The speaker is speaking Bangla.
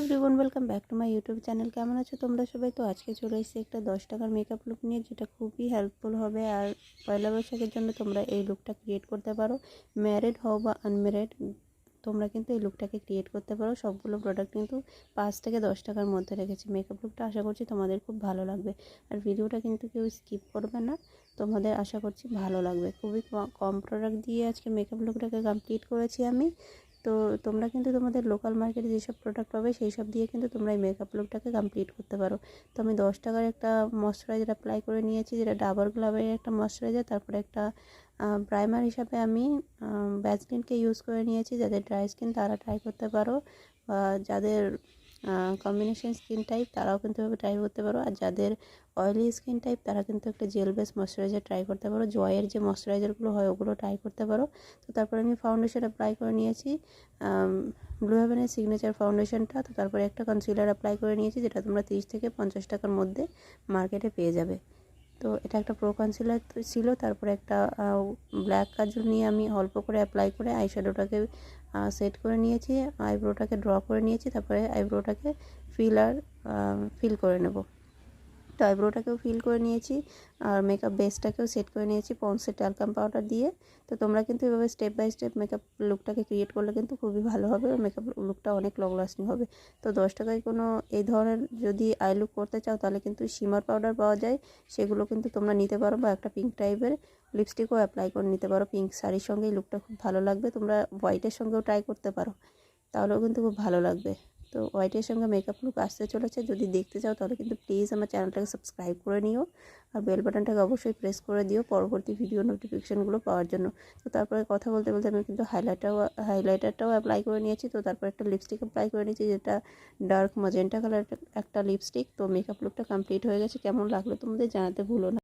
Everyone welcome back to my YouTube channel কেমন আছো তোমরা সবাই? তো আজকে চলে এসেছি একটা দশ টাকার মেকআপ লুক নিয়ে, যেটা খুবই হেল্পফুল হবে। আর পয়লা বৈশাখের জন্য তোমরা এই লুকটা ক্রিয়েট করতে পারো। ম্যারিড হও বা আনম্যারিড তোমরা কিন্তু এই লুকটাকে ক্রিয়েট করতে পারো। সবগুলো প্রোডাক্ট কিন্তু পাঁচ থেকে দশ টাকার মধ্যে রেখেছি। মেকআপ লুকটা আশা করছি তোমাদের খুব ভালো লাগবে। আর ভিডিওটা কিন্তু কেউ স্কিপ করবে না। তোমাদের আশা করছি ভালো লাগবে। খুবই কম প্রোডাক্ট দিয়ে আজকে মেকআপ লুকটাকে কমপ্লিট করেছি আমি। তো তোমরা কিন্তু তোমাদের লোকাল মার্কেটে যেসব প্রোডাক্ট পাবে, সেই সব দিয়ে কিন্তু তোমরা এই মেকআপ লুকটাকে কমপ্লিট করতে পারো। তো আমি দশ টাকার একটা ময়শ্চারাইজার অ্যাপ্লাই করে নিয়েছি, যেটা ডাবর গ্লাবের একটা ময়শ্চারাইজার তারপরে একটা প্রাইমার হিসাবে আমি ব্যাজলিনকে ইউজ করে নিয়েছি যাদের ড্রাই স্কিন তারা ট্রাই করতে পারো, বা যাদের কম্বিনেশন স্কিন টাইপ তারাও কিন্তু এভাবে ট্রাই করতে পারো। আর যাদের অয়েলি স্কিন টাইপ তারা কিন্তু একটা জেল বেস ময়শ্চারাইজার ট্রাই করতে পারো। জয়ের যে ময়শ্চারাইজারগুলো হয় ওগুলো ট্রাই করতে পারো। তো তারপরে আমি ফাউন্ডেশন অ্যাপ্লাই করে নিয়েছি। ব্লু হেভেনের সিগনেচার ফাউন্ডেশনটা তো তারপরে একটা কনসিলার অ্যাপ্লাই করে নিয়েছি, যেটা তোমরা তিরিশ থেকে পঞ্চাশ টাকার মধ্যে মার্কেটে পেয়ে যাবে। তো এটা একটা প্রো কনসিলার ছিল, তারপরে একটা ব্ল্যাক কাজল নিয়ে আমি অল্প করে অ্যাপ্লাই করে আইশ্যাডোটাকে সেট করে নিয়েছি আইব্রোটাকে ড্র করে নিয়েছি, তারপরে আইব্রোটাকে ফিলার ফিল করে নেব। তো আইব্রোটাকেও ফিল করে নিয়েছি আর মেকআপ বেসটাকেও সেট করে নিয়েছি, পন্সের ট্যালকাম পাউডার দিয়ে। তো তোমরা কিন্তু এভাবে স্টেপ বাই স্টেপ মেকআপ লুকটাকে ক্রিয়েট করলে কিন্তু খুবই ভালো হবে মেকআপ লুকটা অনেক লং লাস্টিং হবে। তো দশ টাকায় কোনো এই ধরনের যদি আই লুক করতে চাও তাহলে কিন্তু শিমার পাউডার পাওয়া যায়। সেগুলো কিন্তু তোমরা নিতে পারো বা একটা পিঙ্ক টাইপের লিপস্টিকও অ্যাপ্লাই করে নিতে পারো। পিঙ্ক শাড়ির সঙ্গে এই লুকটা খুব ভালো লাগবে, তোমরা হোয়াইটের সঙ্গেও ট্রাই করতে পারো। তাহলেও কিন্তু খুব ভালো লাগবে। তো হোয়াইটের সঙ্গে মেকআপ লুক আসতে চলেছে। যদি দেখতে চাও তাহলে কিন্তু প্লিজ আমার চ্যানেলটাকে সাবস্ক্রাইব করে নিও আর বেল বাটনটাকে অবশ্যই প্রেস করে দিও পরবর্তী ভিডিও নোটিফিকেশানগুলো পাওয়ার জন্য। তো তারপরে কথা বলতে বলতে আমি কিন্তু হাইলাইটারও হাইলাইটারটাও অ্যাপ্লাই করে নিয়েছি। তো তারপর একটা লিপস্টিক অ্যাপ্লাই করে নিয়েছি যেটা ডার্ক মাজেন্টা কালার একটা লিপস্টিক তো মেকআপ লুকটা কমপ্লিট হয়ে গেছে। কেমন লাগল তোমাদের জানাতে ভুলো না।